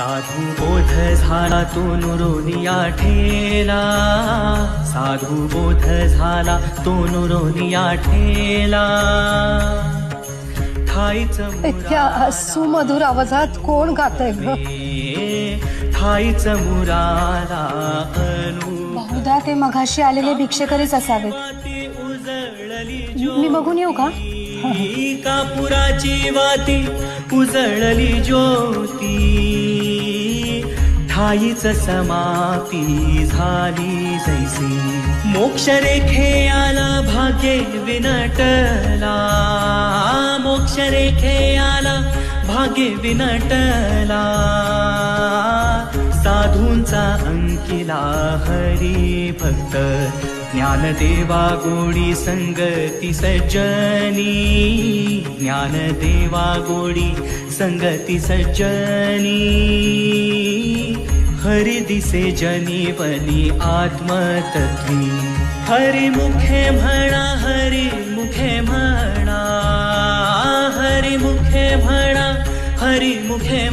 साधू बोध झाला तो नुरोनिया ठेला. साधू बोध झाला तो नुरोनिया ठेला. ठाईच इतक्या सुमधुर आवाजात कोण गातय ग? ठाईच मुराला बहुधा ते मघाशी आलेले भिक्षेकरीच असावेत. मी बघून येऊ का? ही कापुराची वाती उजळली ज्योती. ठाईच समापी झाली जैसी. मोक्ष रेखे आला भाग्ये विनटला. मोक्ष रेखे आला भाग्ये विनटला. साधूंचा अंकिला हरी भक्त. ज्ञानदेवा गोडी संगती सज्जनी. ज्ञानदेवा गोडी संगती सज्जनी. हरि दिसे जनि बनि आत्मति हरि मुखे भा हरि मुखे हरिमुखे भा हरिखे